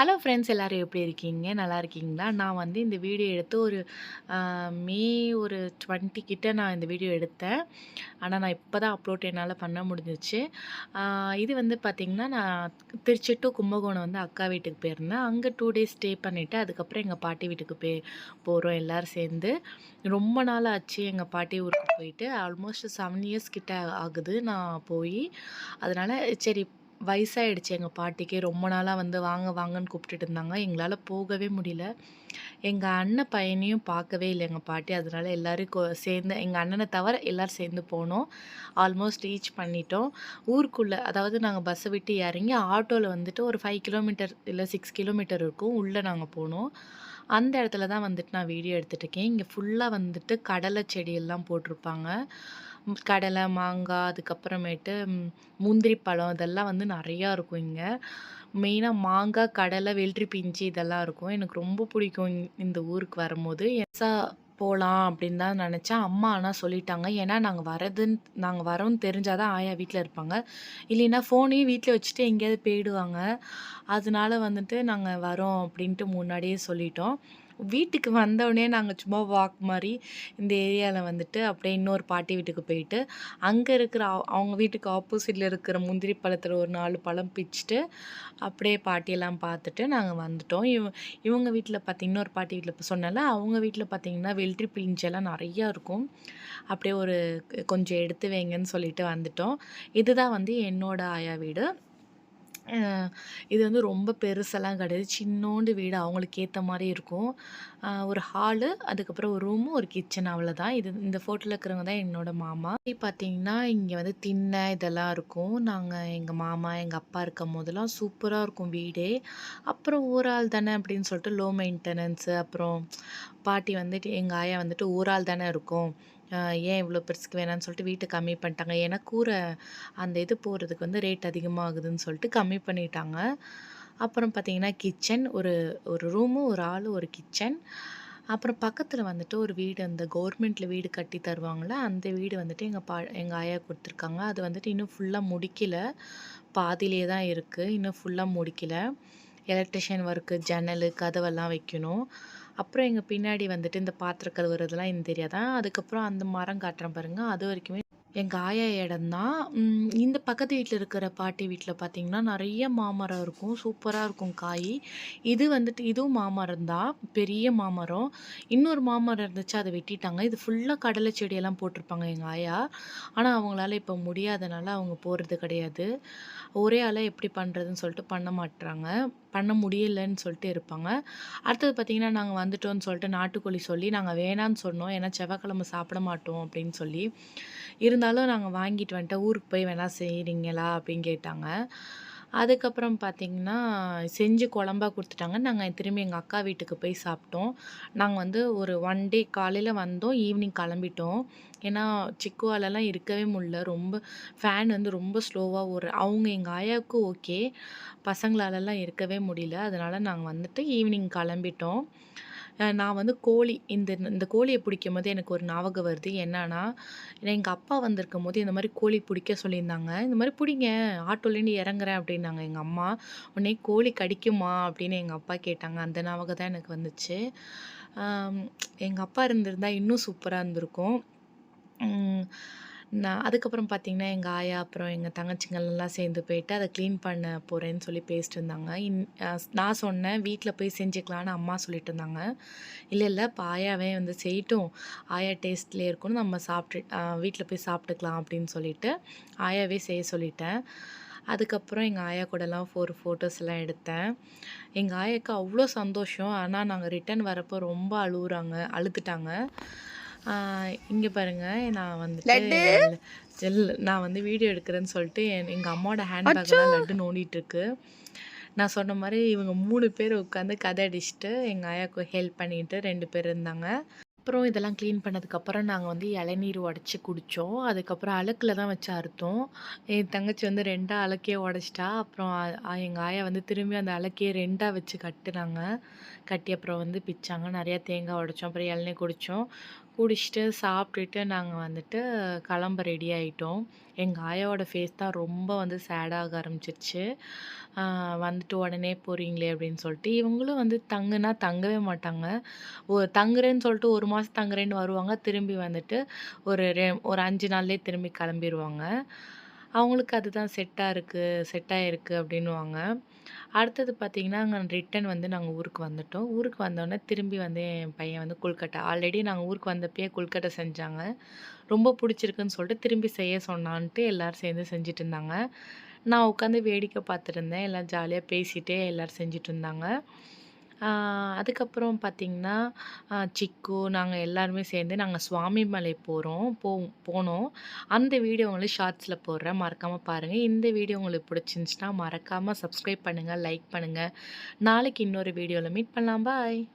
Hello friends எல்லோரும் எப்படி இருக்கீங்க? நல்லா இருக்கீங்களா? நான் வந்து இந்த வீடியோ எடுத்து ஒரு மே ஒரு 20 கிட்ட நான் இந்த வீடியோ எடுத்தேன். ஆனால் நான் இப்போ தான் அப்லோட் என்னால் பண்ண முடிஞ்சிச்சு இது வந்து பார்த்திங்கன்னா நான் திருச்சி டு கும்பகோணம் வந்து அக்கா வீட்டுக்கு போயிருந்தேன். அங்கே டூ டேஸ் ஸ்டே பண்ணிவிட்டு அதுக்கப்புறம் எங்கள் பாட்டி வீட்டுக்கு போய் போகிறோம் எல்லாரும் சேர்ந்து. ரொம்ப நாள் ஆச்சு எங்கள் பாட்டி ஊருக்கு போயிட்டு. ஆல்மோஸ்ட் செவன் இயர்ஸ் கிட்ட ஆகுது நான் போய் அதனால் சரி வயசாகிடுச்சு எங்கள் பாட்டிக்கு. ரொம்ப நாளாக வந்து வாங்க வாங்கன்னு கூப்பிட்டுட்டு இருந்தாங்க. எங்களால் போகவே முடியல. எங்கள் அண்ணன் பையனையும் பார்க்கவே இல்லை எங்கள் பாட்டி. அதனால் எல்லோரும் சேர்ந்து எங்கள் அண்ணனை தவிர எல்லாரும் சேர்ந்து போனோம். ஆல்மோஸ்ட் ரீச் பண்ணிட்டோம். ஊருக்குள்ளே அதாவது நாங்கள் பஸ்ஸை விட்டு இறங்கி ஆட்டோவில் வந்துட்டு ஒரு ஃபைவ் கிலோமீட்டர் இல்லை சிக்ஸ் கிலோமீட்டர் இருக்கும். உள்ளே நாங்கள் போனோம். அந்த இடத்துல தான் வந்துட்டு நான் வீடியோ எடுத்துகிட்ருக்கேன் இருக்கேன். ஃபுல்லாக வந்துட்டு கடலை செடியெல்லாம் போட்டிருப்பாங்க. கடலை, மாங்காய் அதுக்கப்புறமேட்டு முந்திரி பழம் இதெல்லாம் வந்து நிறையா இருக்கும் இங்கே மெயினாக மாங்காய், கடலை, வெள்ளரி பிஞ்சு இதெல்லாம் இருக்கும். எனக்கு ரொம்ப பிடிக்கும் இந் இந்த ஊருக்கு வரும்போது. எக்ஸா போகலாம் அப்படின்னு தான் நினச்சேன் அம்மா ஆனால் சொல்லிட்டாங்க. ஏன்னா நாங்கள் வரதுன்னு நாங்கள் வரோன்னு தெரிஞ்சால் தான் ஆயா வீட்டில் இருப்பாங்க. இல்லைன்னா ஃபோனையும் வீட்டில் வச்சுட்டு எங்கேயாவது போயிடுவாங்க. அதனால வந்துட்டு நாங்கள் வரோம் அப்படின்ட்டு முன்னாடியே சொல்லிட்டோம். வீட்டுக்கு வந்தோனே நாங்கள் சும்மா வாக் மாதிரி இந்த ஏரியாவில் வந்துட்டு அப்படியே இன்னொரு பாட்டி வீட்டுக்கு போயிட்டு, அங்கே இருக்கிற அவங்க வீட்டுக்கு ஆப்போசிட்டில் இருக்கிற முந்திரி பழத்தில் ஒரு நாலு பழம் பிச்சுட்டு, அப்படியே பாட்டியெல்லாம் பார்த்துட்டு நாங்கள் வந்துட்டோம். இவ இவங்க வீட்டில் பார்த்திங்கன்னா இன்னொரு பாட்டி வீட்டில் இப்போ சொன்னால அவங்க வீட்டில் பார்த்தீங்கன்னா, வெல்ட்ரி பிஞ்செல்லாம் நிறையா இருக்கும். அப்படியே ஒரு கொஞ்சம் எடுத்து வைங்கன்னு சொல்லிட்டு வந்துட்டோம். இதுதான் வந்து என்னோடய ஆயா வீடு. இது வந்து ரொம்ப பெருசெல்லாம் கிடையாது. சின்னோண்டு வீடு அவங்களுக்கு ஏற்ற மாதிரி இருக்கும். ஒரு ஹாலு, அதுக்கப்புறம் ஒரு ரூமு, ஒரு கிச்சன் அவ்வளோதான். இது இந்த ஃபோட்டோல இருக்கிறவங்க தான் என்னோட மாமா. பார்த்தீங்கன்னா, இங்கே வந்து திண்ணை இதெல்லாம் இருக்கும். நாங்கள் எங்கள் மாமா, எங்கள் அப்பா இருக்கும்போதெல்லாம் சூப்பராக இருக்கும் வீடே. அப்புறம் ஒரு ஆள் தானே அப்படின்னு சொல்லிட்டு லோ மெயின்டெனன்ஸு அப்புறம் பாட்டி வந்துட்டு எங்கள் ஆயா வந்துட்டு ஊரால் தானே இருக்கும் ஏன் இவ்வளோ பெருசுக்கு வேணான்னு சொல்லிட்டு வீட்ட கம்மி பண்ணிட்டாங்க. ஏன்னா கூரை அந்த இது போகிறதுக்கு வந்து ரேட் அதிகமாகுதுன்னு சொல்லிட்டு கம்மி பண்ணிட்டாங்க. அப்புறம் பார்த்தீங்கன்னா, கிச்சன் ஒரு ஒரு ரூமு, ஒரு ஆள் ஒரு கிச்சன். அப்புறம் பக்கத்தில் வந்துட்டு ஒரு வீடு அந்த கவர்மெண்ட்டில் வீடு கட்டி தருவாங்கள அந்த வீடு வந்துட்டு எங்கள் பா எங்கள் ஆயா கொடுத்துருக்காங்க அது வந்துட்டு இன்னும் ஃபுல்லாக முடிக்கலை பாதியிலேயே தான் இருக்குது இன்னும் ஃபுல்லாக முடிக்கலை எலக்ட்ரிஷியன் ஒர்க்கு, ஜன்னலு, கதவெல்லாம் வைக்கணும். அப்புறம் எங்கள் பின்னாடி வந்துட்டு இந்த பாத்திரம் கழுவுறதெல்லாம் இந்த ஏரியா தான். அதுக்கப்புறம் அந்த மரம் காட்டுறேன் பாருங்கள் அது வரைக்குமே எங்கள் ஆயா இடம் தான். இந்த பக்கத்து வீட்டில் இருக்கிற பாட்டி வீட்டில் பார்த்தீங்கன்னா, நிறைய மாமரம் இருக்கும். சூப்பராக இருக்கும் காய். இது வந்துட்டு இதுவும் மாமரம் தான். பெரிய மாமரம். இன்னொரு மாமரம் இருந்துச்சு, அதை வெட்டிட்டாங்க. இது ஃபுல்லாக கடலை செடியெல்லாம் போட்டிருப்பாங்க எங்கள் ஆயா. ஆனால் அவங்களால இப்போ முடியாதனால அவங்க போகிறது கிடையாது. ஒரே ஆளாக எப்படி பண்ணுறதுன்னு சொல்லிட்டு பண்ண மாட்டுறாங்க பண்ண முடியலன்னு சொல்லிட்டு இருப்பாங்க. அடுத்தது பார்த்தீங்கன்னா, நாங்கள் வந்துட்டோம்னு சொல்லிட்டு நாட்டுக்கோழி சொல்லி நாங்கள் வேணான்னு சொன்னோம். ஏன்னா, செவ்வாய்க்கிழமை சாப்பிட மாட்டோம் அப்படின்னு சொல்லி. இருந்தாலும் நாங்கள் வாங்கிட்டு வந்துட்டு ஊருக்கு போய் வேணா செய்கிறீங்களா அப்படின்னு கேட்டாங்க. அதுக்கப்புறம் பார்த்தீங்கன்னா, செஞ்சு குழம்பா கொடுத்துட்டாங்க நாங்கள் திரும்பி எங்கள் அக்கா வீட்டுக்கு போய் சாப்பிட்டோம். நாங்கள் வந்து ஒரு ஒன் டே காலையில் வந்தோம். ஈவினிங் கிளம்பிட்டோம். ஏன்னா, சிக்குவாலெல்லாம் இருக்கவே முடியல. ரொம்ப ஃபேன் வந்து ரொம்ப ஸ்லோவாக ஒரு அவங்க எங்கள் ஆயாவுக்கு ஓகே. பசங்களாலலாம் இருக்கவே முடியல. அதனால் நாங்கள் வந்துட்டு ஈவினிங் கிளம்பிட்டோம். நான் வந்து கோழி இந்த இந்த கோழிய பிடிக்கும்போது எனக்கு ஒரு ஞாபகம் வருது. என்னன்னா, எங்கள் அப்பா வந்திருக்கும்போது இந்த மாதிரி கோழி பிடிக்க சொல்லியிருந்தாங்க. இந்த மாதிரி பிடிங்க ஆட்டோலேருந்து இறங்குறேன் அப்படின்னாங்க எங்கள் அம்மா. உடனே கோழி கடிக்குமா? அப்படின்னு எங்கள் அப்பா கேட்டாங்க. அந்த ஞாபகம் தான் எனக்கு வந்துச்சு. எங்கள் அப்பா இருந்திருந்தா இன்னும் சூப்பராக இருந்திருக்கும். நான் அதுக்கப்புறம் பார்த்தீங்கன்னா, எங்கள் ஆயா அப்புறம் எங்கள் தங்கச்சிங்கள்லாம் சேர்ந்து போயிட்டு அதை க்ளீன் பண்ண போகிறேன்னு சொல்லி பேசிட்டு இருந்தாங்க. இன் நான் சொன்னேன், வீட்டில் போய் செஞ்சுக்கலான்னு அம்மா சொல்லிட்டு இருந்தாங்க. இல்லை இல்லை இப்போ ஆயாவே வந்து செய்யட்டும். ஆயா டேஸ்ட்லேயே இருக்கணும். நம்ம சாப்பிட்டு வீட்டில் போய் சாப்பிட்டுக்கலாம் அப்படின்னு சொல்லிட்டு, ஆயாவே செய்ய சொல்லிட்டேன். அதுக்கப்புறம் எங்கள் ஆயா கூடலாம் ஃபோர் ஃபோட்டோஸ் எல்லாம் எடுத்தேன். எங்கள் ஆயாக்கு அவ்வளோ சந்தோஷம். ஆனால் நாங்கள் ரிட்டர்ன் வரப்போ ரொம்ப அழுகுறாங்க அழுதுட்டாங்க. இங்க பாருங்க, நான் வந்துட்டு ஜெல் நான் வந்து வீடியோ எடுக்கிறேன்னு சொல்லிட்டு என் எங்க அம்மாவோட ஹேண்ட் பேக்லாம் லட்டு நோண்டிட்டு இருக்கு. நான் சொன்ன மாரி இவங்க 3 பேர் உட்காந்து கதை அடிச்சுட்டு, எங்க ஆயாக்கு ஹெல்ப் பண்ணிட்டு 2 பேர் இருந்தாங்க. அப்புறம் இதெல்லாம் கிளீன் பண்ணதுக்கப்புறம் நாங்க வந்து இளநீர் உடைச்சு குடிச்சோம். அதுக்கப்புறம் அலக்குல தான் வச்சு அறுத்தோம். என் தங்கச்சி வந்து 2ஆ அலக்கையே உடைச்சிட்டா. அப்புறம் அ எங்க ஆயா வந்து திரும்பி அந்த அலக்கைய 2ஆ வச்சு கட்டுனாங்க. கட்டி அப்புறம் வந்து பிச்சாங்க. நெறையா தேங்காய் உடைச்சோம். அப்புறம் இளநீர் குடிச்சோம். குடிச்சிட்டு, சாப்பிட்டுட்டு நாங்கள் வந்துட்டு கிளம்ப ரெடி ஆகிட்டோம் எங்கள் ஆயாவோட ஃபேஸ் தான் ரொம்ப வந்து சேடாக ஆரம்பிச்சிருச்சு வந்துட்டு "உடனே போகிறீங்களே அப்படின்னு சொல்லிட்டு. இவங்களும் வந்து தங்குனா தங்கவே மாட்டாங்க. ஒரு தங்குறேன்னு சொல்லிட்டு ஒரு மாதம் தங்குறேன்னு வருவாங்க. திரும்பி வந்துட்டு ஒரு ரெ ஒரு அஞ்சு நாள்லேயே திரும்பி கிளம்பிருவாங்க. அவங்களுக்கு அதுதான் செட்டாக இருக்குது செட்டாக இருக்குது அப்படின்வாங்க அடுத்தது பார்த்தீங்கன்னா, அங்கே ரிட்டர்ன் வந்து நாங்கள் ஊருக்கு வந்துட்டோம். ஊருக்கு வந்தோடனே திரும்பி வந்து என் பையன் வந்து கொல்கட்டை ஆல்ரெடி நாங்கள் ஊருக்கு வந்தப்பயே கொல்கட்டை செஞ்சாங்க. ரொம்ப பிடிச்சிருக்குன்னு சொல்லிட்டு திரும்பி செய்ய சொன்னான்ட்டு எல்லோரும் சேர்ந்து செஞ்சுட்டு இருந்தாங்க. நான் உட்காந்து வேடிக்கை பார்த்துருந்தேன். எல்லாம் ஜாலியாக பேசிகிட்டே எல்லோரும் செஞ்சுட்டு இருந்தாங்க. அதுக்கப்புறம் பார்த்தீங்கன்னா, சிக்கு நாங்கள் எல்லாருமே சேர்ந்து நாங்கள் சுவாமி மலை போகிறோம் போ போனோம். அந்த வீடியோ உங்களுக்கு ஷார்ட்ஸில் போடுறேன். மறக்காமல் பாருங்கள் இந்த வீடியோ உங்களுக்கு பிடிச்சிருந்துச்சின்னா மறக்காமல் சப்ஸ்கிரைப் பண்ணுங்கள் லைக் பண்ணுங்கள் நாளைக்கு இன்னொரு வீடியோவில் மீட் பண்ணலாம். பாய்.